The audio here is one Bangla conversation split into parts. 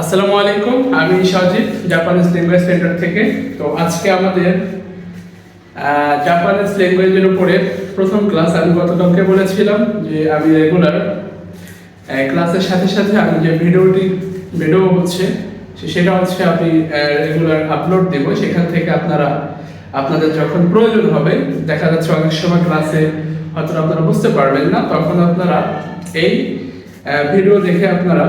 আসসালামু আলাইকুম, আমি সজিব জাপানিজ ল্যাঙ্গুয়েজ সেন্টার থেকে। তো আজকে আমাদের জাপানিজ ল্যাঙ্গুয়েজের উপরে প্রথম ক্লাস আমি গতকালকে বলেছিলাম যে আমি রেগুলার ক্লাসের সাথে সাথে আমি যে ভিডিওটি ভিডিও হচ্ছে সেটা হচ্ছে আমি রেগুলার আপলোড দেবো। সেখান থেকে আপনারা, আপনাদের যখন প্রয়োজন হবে, দেখা যাচ্ছে অনেক সময় ক্লাসে হয়তো আপনারা বুঝতে পারবেন না, তখন আপনারা এই ভিডিও দেখে আপনারা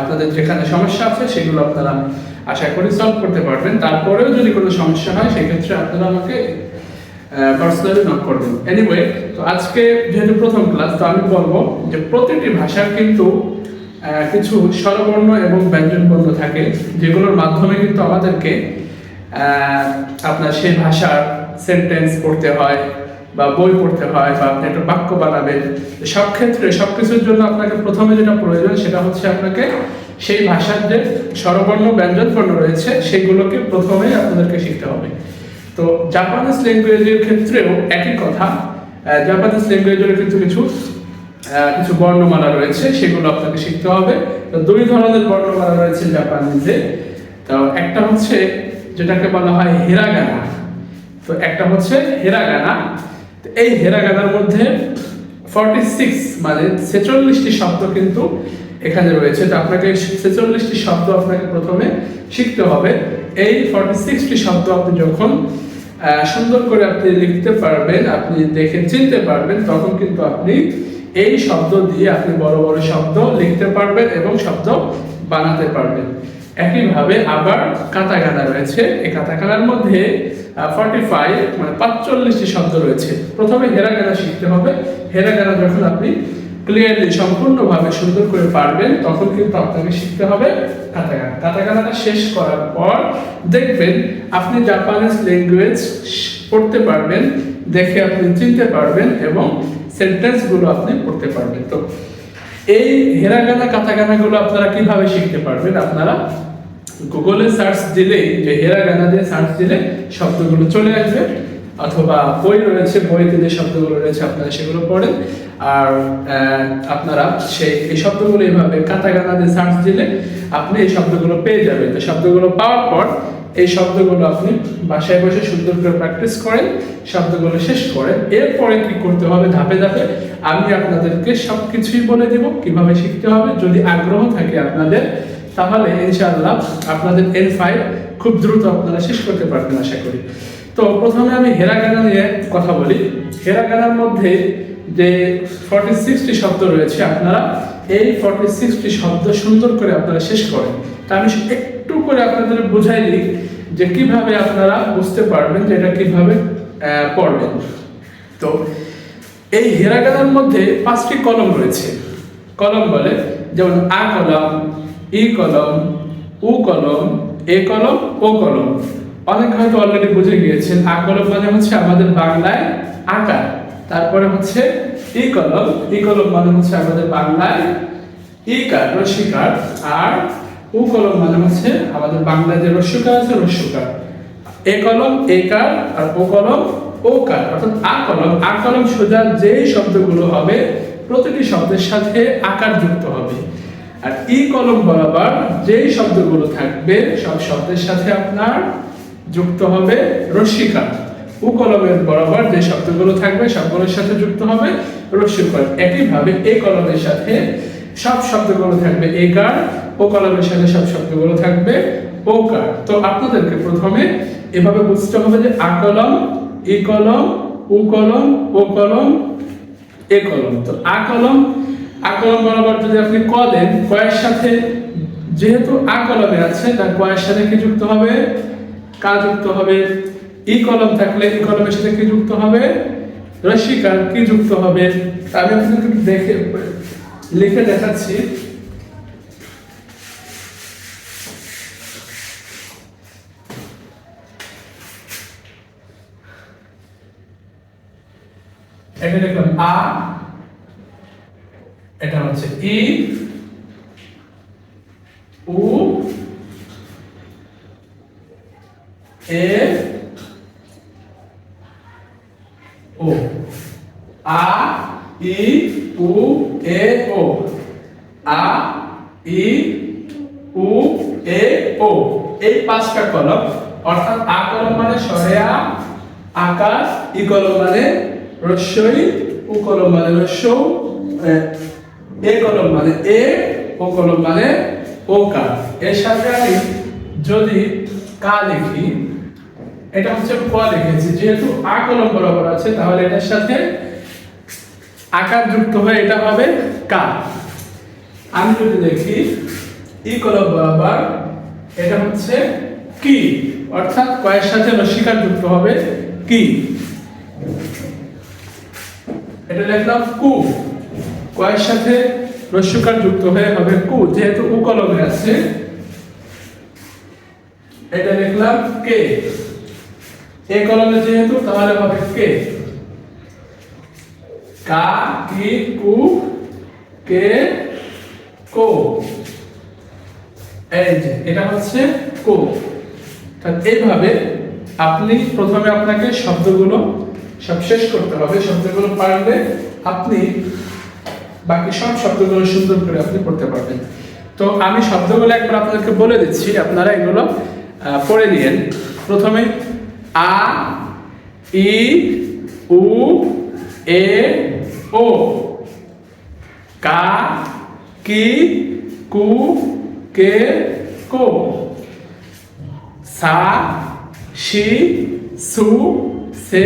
আপনাদের যেখানে সমস্যা আছে, সেগুলো আপনারা আশা করি সলভ করতে পারবেন। তারপরেও যদি কোনো সমস্যা হয়, সেক্ষেত্রে আপনারা আমাকে পার্সোনালি নক করবেন এনিওয়ে তো আজকে যেহেতু প্রথম ক্লাস তো আমি বলব যে প্রতিটি ভাষার কিন্তু কিছু স্বরবর্ণ এবং ব্যঞ্জনবর্ণ থাকে, যেগুলোর মাধ্যমে কিন্তু আমাদেরকে আপনার সেই ভাষার সেন্টেন্স পড়তে হয় বা বই পড়তে হয় বা আপনি একটা বাক্য বানাবেন সব ক্ষেত্রে সব কিছুর জন্য আপনাকে প্রথমে যেটা প্রয়োজন সেটা হচ্ছে আপনাকে সেই ভাষার যে স্বরবর্ণ, ব্যঞ্জনবর্ণ রয়েছে সেগুলোকে প্রথমে আপনাদেরকে শিখতে হবে। তো জাপানিজ ল্যাঙ্গুয়েজের ক্ষেত্রেও একই কথা। জাপানিজ ল্যাঙ্গুয়েজের কিন্তু কিছু কিছু বর্ণমালা রয়েছে, সেগুলো আপনাকে শিখতে হবে। তো দুই ধরনের বর্ণমালা রয়েছে জাপানিজে। তো একটা হচ্ছে যেটাকে বলা হয় হিরাগানা। তো একটা হচ্ছে হেরাগানা এই হেরাগানার মধ্যে ফর্টি সিক্স মানে ছেচল্লিশটি শব্দ কিন্তু এখানে রয়েছে। তো আপনাকে ছেচল্লিশটি শব্দ আপনাকে প্রথমে শিখতে হবে। এই ফর্টি সিক্সটি শব্দ আপনি যখন সুন্দর করে আপনি লিখতে পারবেন, আপনি দেখে চিনতে পারবেন, তখন কিন্তু আপনি এই শব্দ দিয়ে আপনি বড় বড় শব্দ লিখতে পারবেন এবং শব্দ বানাতে পারবেন। একইভাবে আবার কাতাগানা রয়েছে। এই কাতাগানার মধ্যে ফর্টি ফাইভ মানে পাঁচচল্লিশটি শব্দ রয়েছে। প্রথমে হেরাগানা শিখতে হবে। হেরাগানা যখন আপনি ক্লিয়ারলি সম্পূর্ণভাবে সুন্দর করে পারবেন, তখন কিন্তু আপনাকে শিখতে হবে কাতাগানা। কাতাগানাটা শেষ করার পর দেখবেন আপনি জাপানিজ ল্যাঙ্গুয়েজ পড়তে পারবেন, দেখে আপনি চিনতে পারবেন এবং সেন্টেন্সগুলো আপনি পড়তে পারবেন। তো এই হেরাগানা কাতাগানাগুলো আপনারা কীভাবে শিখতে পারবেন? আপনারা গুগলে সার্চ দিলেই যে হেরাগানা দিয়ে সার্চ দিলে শব্দগুলো চলে আসবে। অথবা বই রয়েছে, বইতে যে শব্দগুলো রয়েছে, আপনারা সেগুলো পড়েন। আর আপনারা সেই, এই শব্দগুলো এইভাবে কাতাগানা দিয়ে সার্চ দিলে আপনি এই শব্দগুলো পেয়ে যাবেন। তো শব্দগুলো পাওয়ার পর এই শব্দগুলো আপনি বাসায় বসে সুন্দর করে প্র্যাকটিস করেন, শব্দগুলো শেষ করেন, এরপরে কি করতে হবে? ধাপে ধাপে আমি আপনাদেরকে সব কিছুই বলে দেব, কীভাবে শিখতে হবে, যদি আগ্রহ থাকে আপনাদের, তাহলে ইনশাআল্লাহ আপনাদের এন ফাইভ খুব দ্রুত আপনারা শেষ করতে পারবেন আশা করি। তো প্রথমে আমি হেরাগানা নিয়ে কথা বলি। হেরাগানার মধ্যে যে ফর্টি সিক্সটি শব্দ রয়েছে, আপনারা এই ফর্টি সিক্সটি শব্দ সুন্দর করে আপনারা শেষ করেন। তা আমি একটু করে আপনাদের বুঝাই দিই যে কীভাবে আপনারা বুঝতে পারবেন যে এটা কীভাবে পড়বেন। তো এই হেরাগানার মধ্যে পাঁচটি কলম রয়েছে। কলম বলে যেমন আ কলম, ই কলম, উ কলম, এ কলম, ও কলম। অনেক হয়তো অলরেডি বুঝে গিয়েছেন। আ কলম মানে হচ্ছে আমাদের বাংলায় আকার। তারপরে হচ্ছে ই কলম। ই কলম মানে হচ্ছে আমাদের বাংলায় ইকার রস্যিকার আর উ কলম মানে হচ্ছে আমাদের বাংলায় যে রস্যকার আছে, রস্যকার। এ কলম একার আর ও কলম ওকার অর্থাৎ আ কলম আ কলম সোজা যেই শব্দগুলো হবে, প্রতিটি শব্দের সাথে আকার যুক্ত হবে। আর ই কলম বরাবর যেই শব্দগুলো থাকবে, সব শব্দের সাথে আপনার যুক্ত হবে রস্যিকার। উ কলমের বরাবর যে শব্দগুলো থাকবে, সবগুলোর সাথে যুক্ত হবে রস্যিকার। একইভাবে এ কলমের সাথে সব শব্দগুলো থাকবে একার ও কলমের সাথে সব শব্দগুলো থাকবে ওকার তো আপনাদেরকে প্রথমে এভাবে বুঝতে হবে যে আ কলম, ই কলম, উ কলম, ও কলম, এ কলম। তো আ কলম আ কলম বরাবর যদি আপনি ক দেন, কয়ের সাথে যেহেতু আ কলমে আছে, তার কয়ের সাথে কি যুক্ত হবে? কা যুক্ত হবে? ই কলম থাকলে ই কলমের সাথে কি যুক্ত হবে? রসিকার কি যুক্ত হবে? আমি আপনাকে একটু দেখে, লিখে দেখাচ্ছি। এটা দেখলাম আ, এটা হচ্ছে ই, উ, এ, ও। আ, ই, উ, এ, ও। আ, ই, উ, এ, ও। এই পাঁচটা কলম, অর্থাৎ আ কলম মানে সরেয়া আকার ই কলম মানে রস্যই উ কলম মানে রস্য, এ কলম মানে এ, ও কলম মানে ও কা এর সাথে আমি যদি কা লিখি, এটা হচ্ছে ক লিখেছি। যেহেতু আ কলম বরাবর আছে, তাহলে এটার সাথে আকার যুক্ত হয়ে এটা হবে কা। আমি যদি দেখি ই কলম বরাবর, এটা হচ্ছে কি? অর্থাৎ কয়ের সাথে রসিকার যুক্ত হবে কি? এটা লিখলাম কু কয়ের সাথে রস্যকার যুক্ত হয়ে হবে কু, যেহেতু উ কলমে আছে। এটা লিখলাম কে। এ কলমে যেহেতু, তাহলে হবে কে? কা, কি, কু, কে, কো। এই যে, এটা হচ্ছে কো। এইভাবে আপনি প্রথমে আপনাকে শব্দগুলো সব শেষ করতে হবে, শব্দগুলো পারলে আপনি বাকি সব শব্দগুলো সুন্দর করে আপনি পড়তে পারবেন। তো আমি শব্দগুলো একবার আপনাদেরকে বলে দিচ্ছি, আপনারা এগুলো পড়ে নিয়েন। প্রথমে আ, ই, উ, এ, ও। কা, কি, কু, কে, কো। সা, শি, সু, সে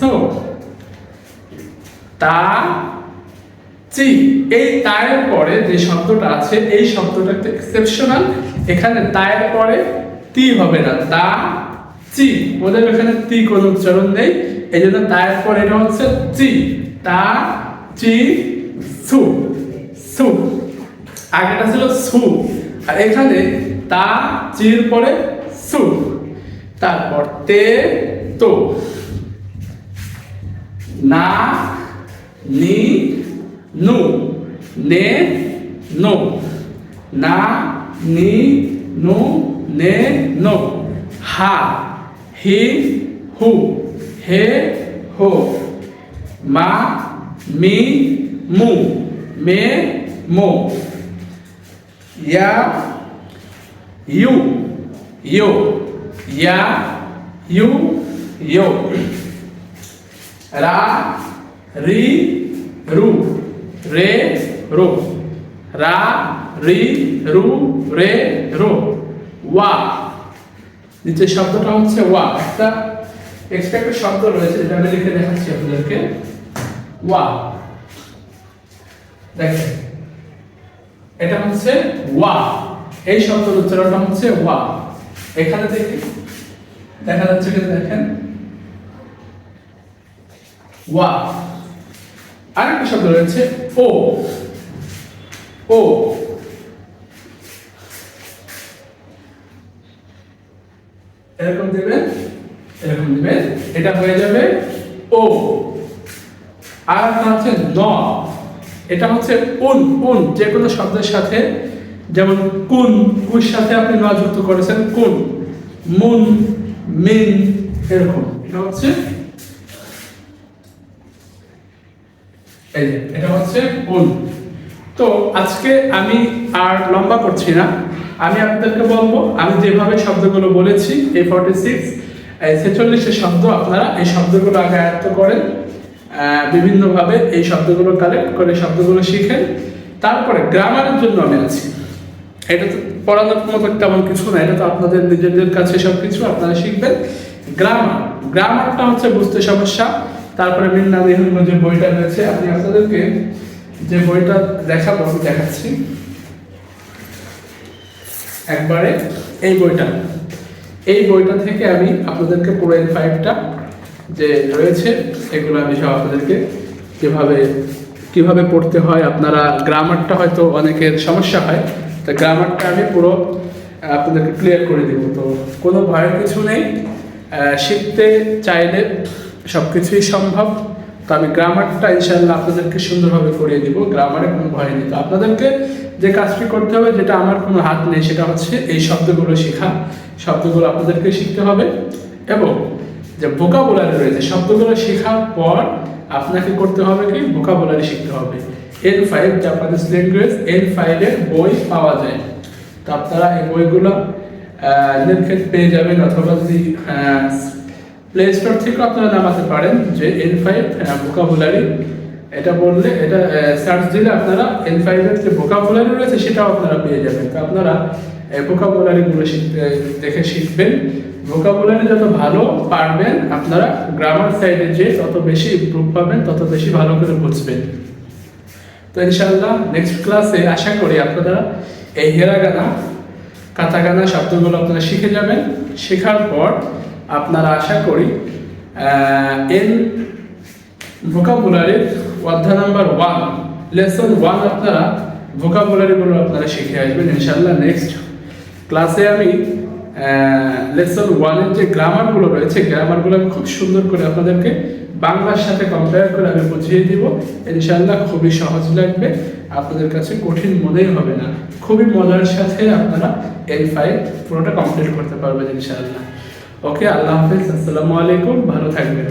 সো তা, চি, এই তায়ের পরে যে শব্দটা আছে, এই শব্দটা একটা এক্সেপশনাল এখানে তায়ের পরে তি হবে না। তা, চি, ওদের এখানে তি কোনো উচ্চারণ নেই। এই জন্য তায়ের পরে এটা হচ্ছে চি। তা, চি, সু সু। আগেটা ছিল সু। আর এখানে তা, চির পরে সু। তারপর তে, তো। না নি নু নে নো না নি নু নে নো হা হি হু হে হো মা মি মু মে মো yeah you yo yeah you ইয়ো রা, রি, রু, রে, রো। রা, রি, রু, রে, রো। ওয়া। নিচের শব্দটা হচ্ছে ওয়া। একটা এক্সপেক্টেড শব্দ রয়েছে যেটা আমি লিখে দেখাচ্ছি আপনাদেরকে। ওয়া। দেখেন, এটা হচ্ছে ওয়া। এই শব্দের উচ্চারণটা হচ্ছে ওয়া। এখানে থেকে দেখা যাচ্ছে কিন্তু দেখেন। ওয়া। আরেকটা শব্দ রয়েছে, ও। ও। এরকম দিবেন এরকম দিবেন, এটা হয়ে যাবে ও। আর একটা হচ্ছে ন। এটা হচ্ছে উন উন যে কোনো শব্দের সাথে, যেমন কুন, কুর সাথে আপনি ন যুক্ত করেছেন, কুন, মুন, মিন, এরকম। এটা হচ্ছে এই যে, এটা হচ্ছে উন তো আজকে আমি আর লম্বা করছি না। আমি আপনাদেরকে বলব, আমি যেভাবে শব্দগুলো বলেছি, এই ফর্টি সিক্স ছেচল্লিশের শব্দ আপনারা এই শব্দগুলো আগে আয়ত্ত করেন। বিভিন্নভাবে এই শব্দগুলো কালেক্ট করে শব্দগুলো শিখেন। তারপরে গ্রামারের জন্য আমি আছি। এটা তো পড়ানোর মতো তেমন কিছু না, এটা তো আপনাদের নিজেদের কাছে সব কিছু আপনারা শিখবেন। গ্রামার গ্রামারটা হচ্ছে বুঝতে সমস্যা। তারপরে মিন্না মেহুর যে বইটা রয়েছে, আমি আপনাদেরকে যে বইটা দেখাবো, আমি দেখাচ্ছি। একবারে এই বইটা। এই বইটা থেকে আমি আপনাদেরকে পুরো এন ফাইভটা যে রয়েছে, এগুলো আমি সব আপনাদেরকে কীভাবে কীভাবে পড়তে হয়, আপনারা গ্রামারটা হয়তো অনেকের সমস্যা হয়, তো গ্রামারটা আমি পুরো আপনাদেরকে ক্লিয়ার করে দেব। তো কোনো ভয়ের কিছু নেই শিখতে চাইলে সব কিছুই সম্ভব। তো আমি গ্রামারটা ইনশাল্লাহ আপনাদেরকে সুন্দরভাবে করিয়ে দিব, গ্রামারে কোনো ভয় নেই। তো আপনাদেরকে যে কাজটি করতে হবে, যেটা আমার কোনো হাত নেই, সেটা হচ্ছে এই শব্দগুলো শেখা। শব্দগুলো আপনাদেরকে শিখতে হবে এবং যে ভোকাবুলারি রয়েছে, শব্দগুলো শেখার পর আপনাকে করতে হবে কি? ভোকাবুলারি শিখতে হবে। N five Japanese language N ফাইভের বই পাওয়া যায়। তো আপনারা এই বইগুলো পেয়ে যাবেন অথবা যদি প্লে স্টোর থেকে আপনারা নামাতে পারেন যে এন ফাইভ ভোকাবুলারি এটা বললে, এটা সার্চ দিলে আপনারা এন ফাইভের যে ভোকাবুলারি রয়েছে সেটাও আপনারা পেয়ে যাবেন। তো আপনারা ভোকাবুলারিগুলো শিখতে, দেখে শিখবেন। ভোকাবুলারি যত ভালো পারবেন, আপনারা গ্রামার সাইডে যে তত বেশি ইম্প্রুভ পাবেন, তত বেশি ভালো করে বুঝবেন। তো ইনশাল্লাহ নেক্সট ক্লাসে আশা করি আপনারা এই হেরাগানা, কাতাগানা শব্দগুলো আপনারা শিখে যাবেন। শেখার পর আপনারা আশা করি এন ভোকাবুলারির অধ্যায় নাম্বার ওয়ান লেসন ওয়ান আপনারা ভোকাবুলারিগুলো আপনারা শিখে আসবেন ইনশাল্লাহ নেক্সট ক্লাসে আমি লেসন ওয়ানের যে গ্রামারগুলো রয়েছে গ্রামারগুলো আমি খুব সুন্দর করে আপনাদেরকে বাংলার সাথে কম্পেয়ার করে আমি বুঝিয়ে দিব ইনশাল্লাহ খুবই সহজ লাগবে, আপনাদের কাছে কঠিন মনেই হবে না, খুবই মজার সাথে আপনারা এন ফাইভ পুরোটা কমপ্লিট করতে পারবেন, ইনশাআল্লাহ। ওকে আল্লাহ হাফিজ আসসালামু আলাইকুম ভালো থাকবেন